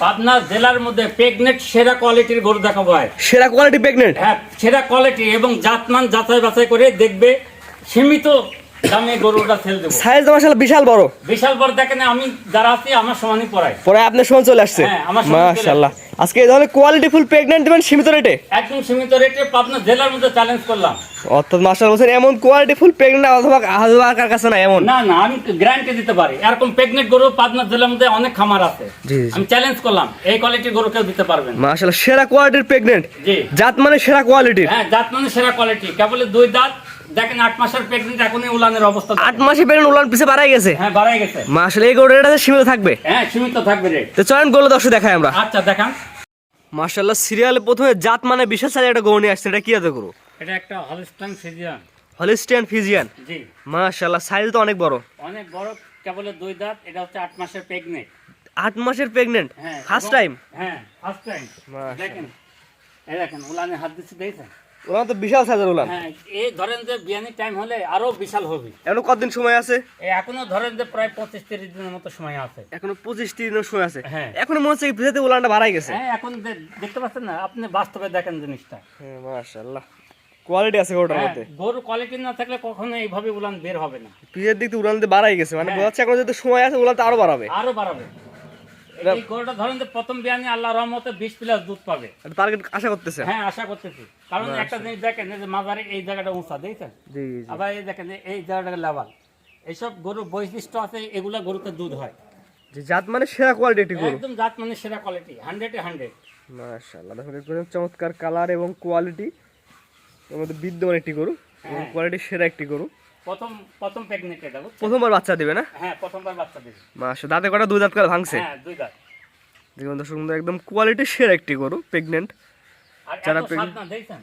পাবনা জেলার মধ্যে প্রেগনেন্ট সেরা কোয়ালিটির গরু দেখাবো হয় সেরা কোয়ালিটি প্রেগনেন্ট হ্যাঁ সেরা কোয়ালিটি এবং জাতমান যাচাই বাছাই করে দেখবে সীমিত দামে গরুটা সেল দেবো। সাইজ তো মাশাআল্লাহ বিশাল বড়। বিশাল বড় দেখেন আমি যারা আছি আমার সমানই পড়াই পরে আপনার সময় চলে আসছে। হ্যাঁ, আমার মাশাআল্লাহ। আজকে এই ধরনের কোয়ালিটি ফুল প্রেগনেন্ট দিবেন সীমিত রেটে একদম সীমিত রেটে পাবনা জেলার মধ্যে চ্যালেঞ্জ করলাম। অর্থাৎ মাশাআল্লাহ বলছেন এমন কোয়ালিটি ফুল প্রেগনেন্ট অথবা অথবা কার কাছে না এমন? না না আমি গ্যারান্টি দিতে পারি। এরকম প্রেগনেন্ট গরু পাবনা জেলার মধ্যে অনেক খামার আছে। আমি চ্যালেঞ্জ করলাম এই কোয়ালিটির গরু কেউ দিতে পারবেন। মাশাআল্লাহ সেরা কোয়ালিটির প্রেগনেন্ট জাত মানে সেরা কোয়ালিটির হ্যাঁ জাত মানে সেরা কোয়ালিটি কেবল দুই দাঁত দেখেন আট মাসের প্রেগনেন্ট এখনই উলানের অবস্থা আট মাসে প্রেগনেন্ট উলান পিছে বাড়াই গেছে? হ্যাঁ বাড়াই গেছে। মাশাআল্লাহ এই গরুটা এটা সীমিত থাকবে? হ্যাঁ সীমিত থাকবে রেট তো চলেন গোল দর্শক দেখাই আমরা। আচ্ছা দেখান। মাশাআল্লাহ সিরিয়ালে প্রথমে জাত মানে সাইজের একটা গরু নিয়ে আসছে এটা কি আছে গরু? এটা একটা হলস্টাইন ফিজিয়ান হলিস্টিয়ান ফিজিয়ান জি। মাশাআল্লাহ সাইজ তো অনেক বড়। অনেক বড় কেবল দুই দাঁত এটা হচ্ছে আট মাসের প্রেগনেন্ট আট মাসের প্রেগনেন্ট ফার্স্ট টাইম হ্যাঁ ফার্স্ট টাইম দেখেন এই দেখেন উলানে হাত দিচ্ছে দেখছেন? তো বিশাল সাইজের হ্যাঁ এই ধরেন যে বিয়ানি টাইম হলে আরও বিশাল হবে। এখনও কতদিন সময় আছে? এখনও ধরেন যে প্রায় পঁচিশ তিরিশ দিনের মতো সময় আছে। এখনও পঁচিশ দিনের সময় আছে। হ্যাঁ। এখন মনে হচ্ছে ভিজাতে উলানটা বাড়াই গেছে। হ্যাঁ এখন দেখতে পাচ্ছেন না আপনি বাস্তবে দেখেন জিনিসটা। হ্যাঁ মাশাআল্লাহ। কোয়ালিটি আছে গরুটার মধ্যে। গরু কোয়ালিটি না থাকলে কখনো এইভাবে উলান বের হবে না। পিছের দিক থেকে উলান দিয়ে বাড়াই গেছে। মানে। বোঝাচ্ছে এখন যেহেতু সময় আছে উলান তো আরও বাড়াবে। আরও বাড়াবে। এই গরুটা ধরেন যে প্রথম বিয়ানি আল্লাহ রহমতে বিশ প্লাস দুধ পাবে। টার্গেট আশা করতেছে? হ্যাঁ আশা করতেছি। কারণ একটা জিনিস দেখেন যে মাজারে এই জায়গাটা উঁচা দেখছেন? আবার এই দেখেন যে এই জায়গাটা লেভাল এইসব গরুর বৈশিষ্ট্য আছে এগুলা গরুতে দুধ হয়। জি জাত মানে সেরা কোয়ালিটি গরু। একদম জাত মানে সেরা কোয়ালিটি হান্ড্রেডে হান্ড্রেড মাশাআল্লাহ দেখুন একদম চমৎকার কালার এবং কোয়ালিটি মধ্যে বিদ্যমান একটি গরু। এবং হ্যাঁ। কোয়ালিটি সেরা একটি গরু। প্রথম এটা বুঝছেন? প্রথমবার বাচ্চা দিবে না? হ্যাঁ প্রথমবার বাচ্চা দেবে। মাসা দাঁতে কটা দুই দাঁত করে ভাঙছে? হ্যাঁ দুই দাঁত। দেখুন দর্শক বন্ধু, একদম কোয়ালিটি সেরা একটি গরু প্রেগনেন্ট যারা এত স্বাদ pregnant- না দেখছেন?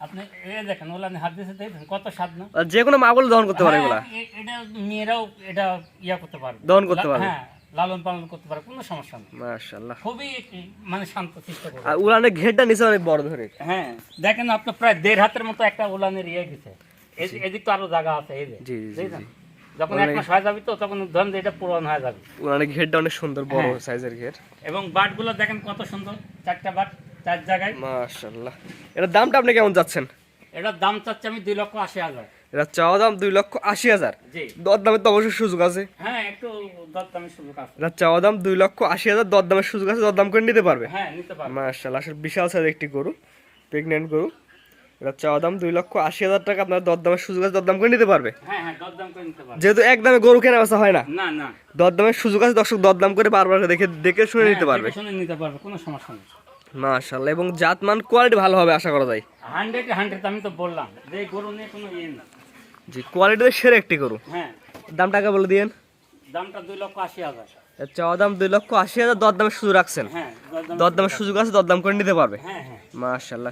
আপনি এ দেখেন ওলা হাত দিয়েছে দেখছেন? কত স্বাদ না? যে কোনো মা বলে দহন করতে পারে হ্যাঁ, এগুলা এটা মেয়েরাও এটা ইয়া করতে পারবে। দহন করতে পারবে। হ্যাঁ লালন পালন করতে পারবে কোনো সমস্যা নেই। মাশাআল্লাহ। খুবই মানে শান্ত। আর উলানের ঘেরটা নিচে অনেক বড় ধরে। হ্যাঁ দেখেন আপনার প্রায় দেড় হাতের মতো একটা উলানের ইয়ে গেছে। এদিক তো আরও জায়গা আছে এই যে। জি, জি, জি, যখন এক মাস হয়ে যাবে তো তখন ধরেন এটা পূরণ হয়ে যাবে। ঘেরটা অনেক সুন্দর বড় হ্যাঁ। সাইজের ঘের। এবং বাটগুলো দেখেন কত সুন্দর চারটা বাট চার জায়গায়। মাশাআল্লাহ। এটার দামটা আপনি কেমন যাচ্ছেন? এটার দাম চাচ্ছে আমি দুই লক্ষ আশি হাজার। এটা চাওয়া দাম দুই লক্ষ আশি হাজার? জি। দর দামের তো অবশ্যই সুযোগ আছে। হ্যাঁ একটু দরদামি সুযোগ আছে। এটা চাওয়া দাম দুই লক্ষ আশি হাজার দর দামের সুযোগ আছে দর দাম করে নিতে পারবে। হ্যাঁ নিতে পারবে। মাশাআল্লাহ আসলে বিশাল সাইজের একটি গরু প্রেগনেন্ট গরু। এটা চাওয়া দাম দুই লক্ষ আশি হাজার টাকা। আপনার দর দামের সুযোগ আছে দর দাম করে নিতে পারবে। হ্যাঁ হ্যাঁ দরদাম করে নিতে পারবে। যেহেতু গরু কেনা বেচা হয় না। না না। দর দামের সুযোগ আছে দর্শক দর করে বারবার দেখে দেখে শুনে নিতে হ্যাঁ, পারবে নিতে পারবে কোনো সমস্যা নেই। মাশাআল্লাহ এবং জাতমান কোয়ালিটি ভালো হবে আশা করা যায়। হান্ড্রেড হান্ড্রেড আমি তো বললাম যে গরু নিয়ে কোনো ইয়ে নেই। জি কোয়ালিটি সেরা একটি গরু। হ্যাঁ। দামটাকে বলে দিয়েন। দামটা দুই লক্ষ আশি হাজার। চাওয়া দাম দুই লক্ষ আশি হাজার দর দামের সুযোগ রাখছেন। হ্যাঁ দরদাম দর দামের সুযোগ আছে দর দাম করে নিতে পারবে। হ্যাঁ হ্যাঁ।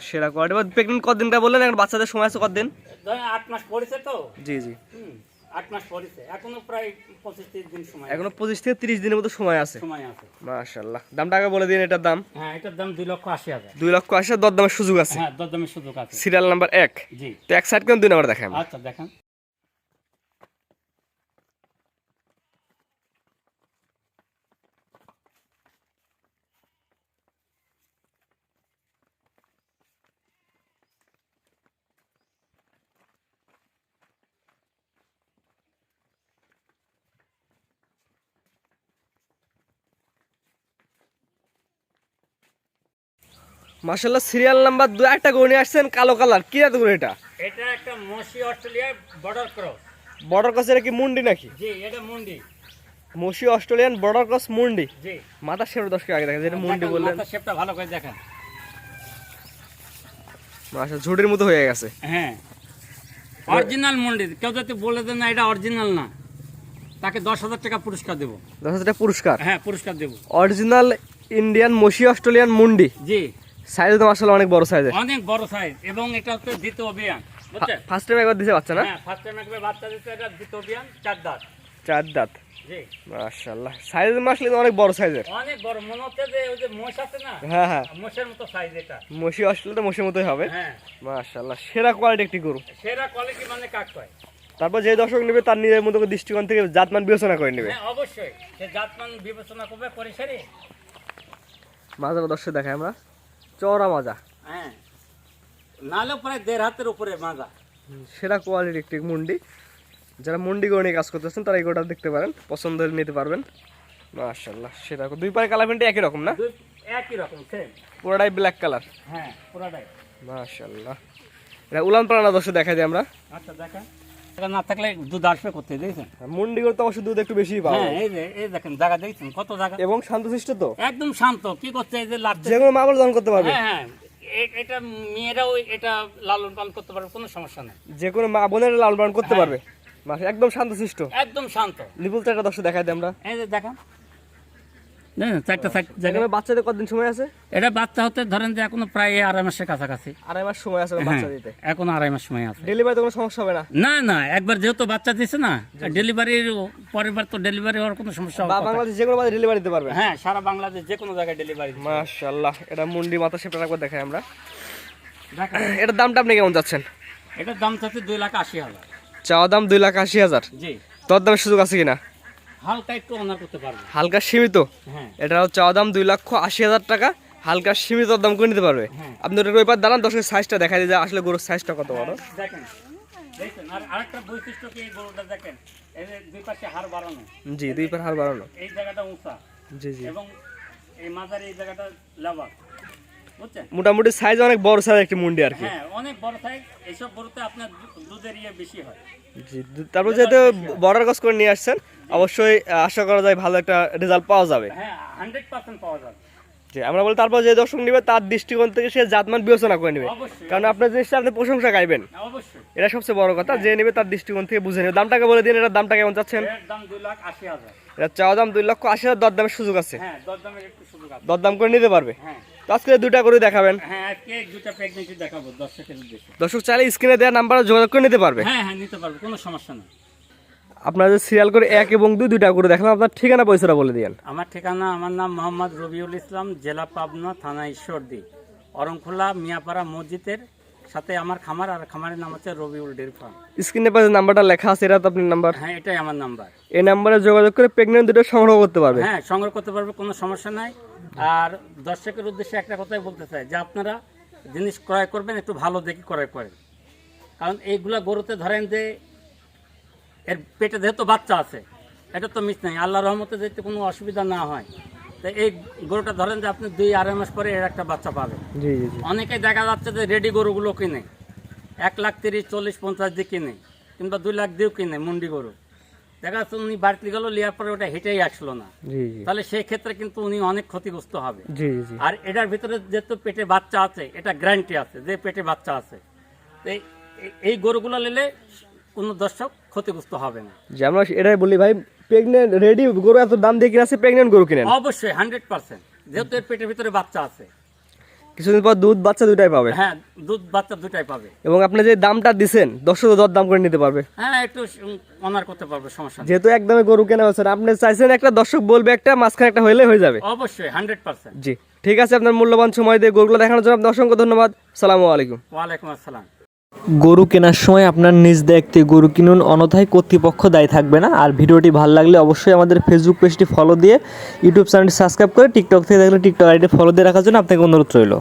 সেরা কোয়ালিটি প্রেগনেন্ট কতদিনটা বললেন? এখন বাচ্চাদের সময় আছে ধরেন আট মাস পড়েছে তো। জি জি। আট মাস পড়েছে। এখনও প্রায় পঁচিশ তিরিশ দিন সময় এখনও পঁচিশ থেকে তিরিশ দিনের মতো সময় আছে। সময় আছে। মাশাআল্লাহ দামটাকে বলে দিন এটার দাম। হ্যাঁ এটার দাম দুই লক্ষ আশি হাজার। দুই লক্ষ আশি হাজার দর সুযোগ আছে। হ্যাঁ দরদামের সুযোগ আছে। সিরিয়াল নাম্বার এক। জি। তো এক সাইড কেন দুই নাম্বার আচ্ছা দেখেন। মাশাআল্লাহ সিরিয়াল নাম্বার দু একটা গরু নিয়ে আসছেন কালো কালার। কি গরু এটা? এটা একটা মসি অস্ট্রেলিয়ার বর্ডার ক্রস বর্ডার ক্রস এটা কি মুন্ডি নাকি? জি এটা মুন্ডি। মসি অস্ট্রেলিয়ান বর্ডার ক্রস মুন্ডি? জি। মাথা শেপটা দশ আগে দেখা যেটা মুন্ডি বললেন। মাথার শেপটা ভালো করে দেখেন। মাশা ঝুড়ির মতো হয়ে গেছে। হ্যাঁ। অরিজিনাল মুন্ডি কেউ যদি বলে দেন না এটা অরিজিনাল না তাকে দশ হাজার টাকা পুরস্কার দেবো। দশ হাজার টাকা পুরস্কার? হ্যাঁ পুরস্কার দেবো। অরিজিনাল ইন্ডিয়ান মসি অস্ট্রেলিয়ান মুন্ডি? জি। সাইজ তো মাশাআল্লাহ অনেক বড় সাইজের অনেক বড় সাইজ এবং এটা হচ্ছে দ্বিতীয় বুঝছেন? ফার্স্ট টাইম একবার দিছে বাচ্চা না? হ্যাঁ ফার্স্ট টাইম একবার বাচ্চা এটা দ্বিতীয় চার দাঁত। চার দাঁত। জি। মাশাআল্লাহ। সাইজ মাসলে অনেক বড় সাইজের অনেক বড় মনে হচ্ছে যে ওই যে মোষ আছে না? হ্যাঁ হ্যাঁ। মোষের মতো সাইজ এটা। মসি অস্ট্রেলিয়া তো মসির মতোই হবে। হ্যাঁ। মাশাআল্লাহ সেরা কোয়ালিটি একটি গরু। সেরা কোয়ালিটি মানে কাক কয়? তারপর যে দর্শক নেবে তার নিজের মতো দৃষ্টিকোণ থেকে জাতমান বিবেচনা করে নেবে। হ্যাঁ অবশ্যই। সে জাতমান বিবেচনা করবে করে সেরে মাজাটা দর্শক দেখাই আমরা। চওড়া মাজা। হ্যাঁ। নাহলে প্রায় দেড় হাতের উপরে মাজা। সেরা কোয়ালিটির একটি মুন্ডি। যারা মুন্ডি গড়ে কাজ করতেছেন তারা এই গোটা দেখতে পারেন পছন্দ হলে নিতে পারবেন। মাশাল্লাহ সেটা দুই পায়ে কালার প্যান্টে একই রকম না? একই রকম সেম পুরোটাই ব্ল্যাক কালার হ্যাঁ পুরাটাই। মাশাল্লাহ এটা উলান পালানা দর্শক দেখাই দিই আমরা। আচ্ছা দেখা এটা না থাকলে দুধ আসবে করতে তো অবশ্য দুধ একটু বেশি পাওয়া হ্যাঁ এই যে এই দেখেন জায়গা দেখছেন? কত জায়গা? এবং শান্তশিষ্ট তো? একদম শান্ত। কি করছে এই যে লাভ মা বলে করতে পারবে। হ্যাঁ হ্যাঁ। এটা মেয়েরাও এটা লালন পালন করতে পারবে কোনো সমস্যা নেই। যে কোনো মা বোনের লালন পালন করতে পারবে। একদম শান্তশিষ্ট। একদম শান্ত। একটা চারটা দর্শক দেখাই দিই আমরা। এই যে দেখা দেখেন চারটা জায়গা বাচ্চাদের কতদিন সময় আছে? এটা বাচ্চা হতে ধরেন যে এখনও প্রায় আড়াই মাসের কাছাকাছি। আড়াই মাস সময় আছে হ্যাঁ বাচ্চা দিতে। এখন আড়াই মাস সময় আছে। ডেলিভারিতে কোনো সমস্যা হবে না? না না একবার যেহেতু বাচ্চা দিছে না ডেলিভারির পরের বার তো ডেলিভারি হওয়ার কোনো সমস্যা হবে বাংলাদেশ যে কোনো ডেলিভারি দিতে পারবে? হ্যাঁ সারা বাংলাদেশ যে কোনো জায়গায় ডেলিভারি মাশাআল্লাহ এটা মুন্ডি মাথা শেপটা একবার দেখাই আমরা। এটার দামটা আপনি কেমন যাচ্ছেন এটার দাম চাচ্ছে দুই লাখ আশি হাজার। চাওয়া দাম দুই লাখ আশি হাজার। জি। তোর দামের সুযোগ আছে কিনা? হালকা একটু অনার করতে পারবে। হালকা সীমিত? হ্যাঁ। এটা চাওয়া দাম দুই লক্ষ আশি হাজার টাকা। হালকা সীমিত দাম করে নিতে পারবে। হ্যাঁ। আপনি ওটার ওইপার দাঁড়ান দশের সাইজটা দেখা দিয়ে যে আসলে গরুর সাইজটা কত বড়। দেখেন। দেখেন আর আরেকটা বৈশিষ্ট্য কি গরুটা দেখেন? এই যে দুই পাশে হাড় বাড়ানো। জি দুই পার হার বাড়ানো। এই জায়গাটা উঁচা। জি জি। এবং এই মাথার এই জায়গাটা লাভা। মোটামুটি সাইজ অনেক বড় সাইজ একটি মুন্ডি আর কি। হ্যাঁ অনেক বড় সাইজ এইসব গরুতে আপনার দুধের ইয়ে বেশি হয়। জি তারপর যেহেতু বর্ডার ক্রস করে নিয়ে আসছেন অবশ্যই আশা করা যায় ভালো একটা রেজাল্ট পাওয়া যাবে। হ্যাঁ হান্ড্রেড পার্সেন্ট পাওয়া যাবে। জি আমরা বলি তারপর যে দর্শক নিবে তার দৃষ্টিকোণ থেকে সে জাতমান বিবেচনা করে নেবে। কারণ আপনার জিনিসটা আপনি প্রশংসা গাইবেন। এটা সবচেয়ে বড় কথা যে নেবে তার দৃষ্টিকোণ থেকে বুঝে নেবে। দামটাকে বলে দিন এটার দামটা কেমন চাচ্ছেন? এটা চাওয়া দাম দুই লক্ষ আশি হাজার দরদামের সুযোগ আছে। হ্যাঁ দরদাম করে নিতে পারবে। হ্যাঁ। আজকে দুটা করে দেখাবেন। হ্যাঁ আজকে দুটা প্রেগনেন্সি দেখাবো দর্শকের উদ্দেশ্যে। দর্শক চাইলে স্ক্রিনে দেওয়া নাম্বারে যোগাযোগ করে নিতে পারবে। হ্যাঁ হ্যাঁ নিতে পারব কোনো সমস্যা নেই। আপনারা যে সিরিয়াল করে এক এবং দুই দুইটা করে দেখলাম আপনার ঠিকানা পয়সাটা বলে দিন আমার ঠিকানা আমার নাম মোহাম্মদ রবিউল ইসলাম জেলা পাবনা থানা ঈশ্বরদী। অরংখোলা মিয়াপাড়া মসজিদের সাথে আমার খামার আর খামারের নাম হচ্ছে রবিউল ডেয়ারি ফার্ম। স্ক্রিনে পাশে নাম্বারটা লেখা আছে এটা তো আপনার নাম্বার হ্যাঁ এটাই আমার নাম্বার এই নাম্বারে যোগাযোগ করে প্রেগনেন্ট দুটো সংগ্রহ করতে পারবে। হ্যাঁ সংগ্রহ করতে পারবে কোনো সমস্যা নাই। আর দর্শকের উদ্দেশ্যে একটা কথাই বলতে চাই যে আপনারা জিনিস ক্রয় করবেন একটু ভালো দেখে ক্রয় করেন। কারণ এইগুলা গরুতে ধরেন যে এর পেটে যেহেতু বাচ্চা আছে এটা তো মিস নাই। আল্লাহ রহমতে যাতে কোনো অসুবিধা না হয়। তো এই গরুটা ধরেন যে আপনি দুই আড়াই মাস পরে এর একটা বাচ্চা পাবেন। অনেকে দেখা যাচ্ছে যে রেডি গরুগুলো কিনে এক লাখ তিরিশ চল্লিশ পঞ্চাশ দিয়ে কিনে কিংবা দুই লাখ দিয়েও কিনে মুন্ডি গরু। দেখা যাচ্ছে উনি বাড়তি গেল লিয়ার পরে ওটা হেঁটেই আসলো না। তাহলে সেই ক্ষেত্রে কিন্তু উনি অনেক ক্ষতিগ্রস্ত হবে। আর এটার ভিতরে যেহেতু পেটে বাচ্চা আছে এটা গ্যারান্টি আছে যে পেটে বাচ্চা আছে। এই- এই গরুগুলো নিলে কোনো দর্শক ক্ষতিগ্রস্ত হবে না। যে আমরা এটাই বলি ভাই প্রেগনেন্ট রেডি গরু এত দাম দিয়ে কিনে আছে প্রেগনেন্ট গরু কিনেন। অবশ্যই হান্ড্রেড পার্সেন্ট যেহেতু এর পেটের ভিতরে বাচ্চা আছে। কিছুদিন পর দুধ বাচ্চা দুটাই পাবে। হ্যাঁ দুধ বাচ্চা দুটাই পাবে। এবং আপনি যে দামটা দিছেন দর্শক দর দাম করে নিতে পারবে। হ্যাঁ একটু অনার করতে পারবে সমস্যা যেহেতু একদমে গরু কেনা হচ্ছে আপনি চাইছেন একটা দর্শক বলবে একটা মাঝখানে একটা হইলে হয়ে যাবে। অবশ্যই হান্ড্রেড পার্সেন্ট জি ঠিক আছে আপনার মূল্যবান সময় দিয়ে গরুগুলো দেখানোর জন্য আপনার অসংখ্য ধন্যবাদ। সালামু আলাইকুম। ওয়ালাইকুম আসসালাম। গরু কেনার সময় আপনার নিজ দেখতে গরু কিনুন অনথায় কর্তৃপক্ষ দায়ী থাকবে না। আর ভিডিওটি ভালো লাগলে অবশ্যই আমাদের ফেসবুক পেজটি ফলো দিয়ে ইউটিউব চ্যানেলটি সাবস্ক্রাইব করে টিকটক থেকে দেখলে টিকটক আইডি ফলো দিয়ে রাখার জন্য আপনাকে অনুরোধ রইল।